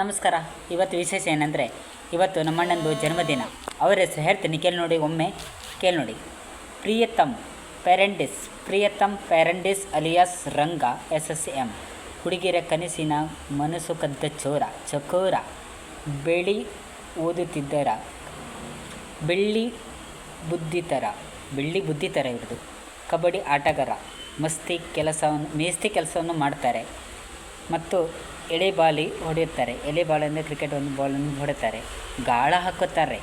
ನಮಸ್ಕಾರ. ಇವತ್ತು ವಿಶೇಷ ಏನಂದರೆ, ಇವತ್ತು ನಮ್ಮಣ್ಣಂದು ಜನ್ಮದಿನ. ಅವರ ಹೆಸರು ಹೇಳ್ತೀನಿ, ಕೇಳಿ ನೋಡಿ, ಒಮ್ಮೆ ಕೇಳಿ ನೋಡಿ. ಪ್ರಿಯತಮ್ ಪ್ಯಾರೆಂಡಿಸ್ Priyatam ಪ್ಯಾರೆಂಡಿಸ್ alias Ranga, S S M ಹುಡುಗಿರ ಕನಸಿನ ಮನಸ್ಸು ಕದ್ದ ಚೋರ, ಚಕೋರ. ಬೆಳಿ ಓದುತ್ತಿದ್ದರ, ಬೆಳ್ಳಿ ಬುದ್ಧಿತರ ಬೆಳ್ಳಿ ಬುದ್ಧಿತರ ಇವ್ರದ್ದು ಕಬಡ್ಡಿ ಆಟಗಾರ, ಮಸ್ತಿ ಕೆಲಸವನ್ನು, ಮೇಸ್ತಿ ಕೆಲಸವನ್ನು ಮಾಡ್ತಾರೆ. ಮತ್ತು ಎಳೆ ಬಾಲಿ ಹೊಡೆಯುತ್ತಾರೆ. ಎಳೆ ಬಾಲನ್ನು ಕ್ರಿಕೆಟ್ ಒಂದು ಬಾಲನ್ನು ಹೊಡೆಯುತ್ತಾರೆ ಗಾಳ ಹಾಕುತ್ತಾರೆ.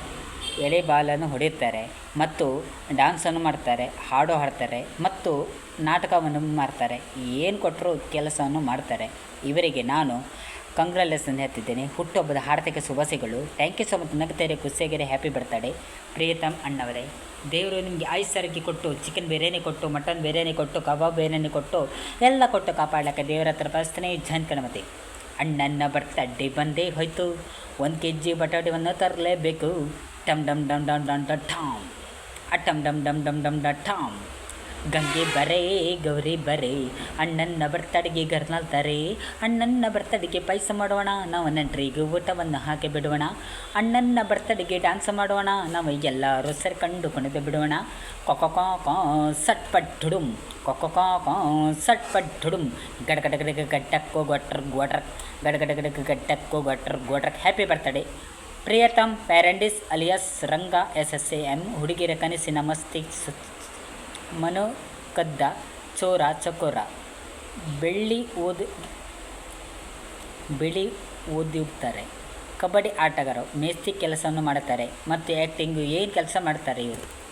ಎಳೆ ಬಾಲನ್ನು ಹೊಡೆಯುತ್ತಾರೆ. ಮತ್ತು ಡ್ಯಾನ್ಸನ್ನು ಮಾಡ್ತಾರೆ, ಹಾಡು ಹಾಡ್ತಾರೆ ಮತ್ತು ನಾಟಕವನ್ನು ಮಾಡ್ತಾರೆ. ಏನು ಕೊಟ್ಟರೂ ಕೆಲಸವನ್ನು ಮಾಡ್ತಾರೆ. ಇವರಿಗೆ ನಾನು ಕಂಗ್ರಾಲೇಷನ್ ಹೇಳ್ತಿದ್ದೇನೆ ಹುಟ್ಟುಹಬ್ಬದ ಹಾರ್ದಿಕ ಶುಭಾಶಯಗಳು ಥ್ಯಾಂಕ್ ಯು ಸೊ ಮಚ್ ನಗತೆರೆ ಕುಸ್ಸೆಗೆರೆ ಹ್ಯಾಪಿ ಬರ್ತಡೆ ಪ್ರಿಯತಮ್ ಅಣ್ಣವರೇ ದೇವರು ನಿಮಗೆ ಆಯುಸ್ಸಾರೋಗ್ಯ ಕೊಟ್ಟು ಚಿಕನ್ ಬಿರಿಯಾನಿ ಕೊಟ್ಟು ಮಟನ್ ಬಿರಿಯಾನಿ ಕೊಟ್ಟು ಕಬಾಬ್ ಬಿರಿಯಾನಿ ಕೊಟ್ಟು ಎಲ್ಲ ಕೊಟ್ಟು ಕಾಪಾಡ್ಲಿಕ್ಕೆ ದೇವರ ಹತ್ರ ಪ್ರಾರ್ಥನೆ ಜನ್ ಕಣಮತಿ ಅಣ್ಣನ ಬರ್ತಡ್ಡೆ ಬಂದೇ ಹೋಯ್ತು ಒಂದು ಕೆ ಜಿ ಬಟಾಟೆವನ್ನು ತರಲೇಬೇಕು ಟಮ್ ಡಮ್ ಡಮ್ ಡಮ್ ಡಮ್ ಡ ಡಮ್ ಡಮ್ ಡಮ್ ಡಮ್ ಡಮ್ ಡಮ್ ಡ ಠಾಮ್ ಗಂಗೆ ಬರೇ, ಗೌರಿ ಬರೇ ಅಣ್ಣನ ಬರ್ತಡಿಗೆ ಗರ್ನಾಲ್ತಾರೆ ಅಣ್ಣನ ಬರ್ತಡಿಗೆ ಪಾಯಸ ಮಾಡೋಣ, ನಾವು ನೆಂಟ್ರಿಗೆ ಊಟವನ್ನು ಹಾಕಿ ಬಿಡೋಣ. ಅಣ್ಣನ ಬರ್ತಡಿಗೆ ಡ್ಯಾನ್ಸ್ ಮಾಡೋಣ, ನಾವು ಎಲ್ಲರೂ ಕಂಡು ಕುಣಿದು ಬಿಡೋಣ. ಕೊಕೊ ಕಾ ಕಾ ಸಟ್ ಪಟ್ ಠುಡುಮ್ ಕೊಕೊ ಕಾ ಗಡ ಗಡ ಗಡಗ ಗಡ್ಡಕ್ಕೋ ಗೊಟ್ರ್ ಗಡ ಗಡ ಗಡಗ ಗಡ್ಡಕ್ಕೋ ಗೊಟ್ರ್ ಗೋಟ್ರ್ happy birthday Priyatam ಪ್ಯಾರೆಂಡಿಸ್ alias Ranga, S S, A, M, ಹುಡುಗಿರ ಕನಸಿನ ಮಸ್ತಿ ಮನು ಕದ್ದ ಚೋರ, ಚಕೋರ. ಬೆಳ್ಳಿ ಓದಿ ಬಿಳಿ ಓದಿರ್ತಾರೆ ಕಬಡ್ಡಿ ಆಟಗಾರರು ಮೇಸ್ತ್ರಿ ಕೆಲಸವನ್ನು ಮಾಡುತ್ತಾರೆ. ಮತ್ತು ಆ್ಯಕ್ಟಿಂಗು ಏನು ಕೆಲಸ ಮಾಡ್ತಾರೆ ಇವರು?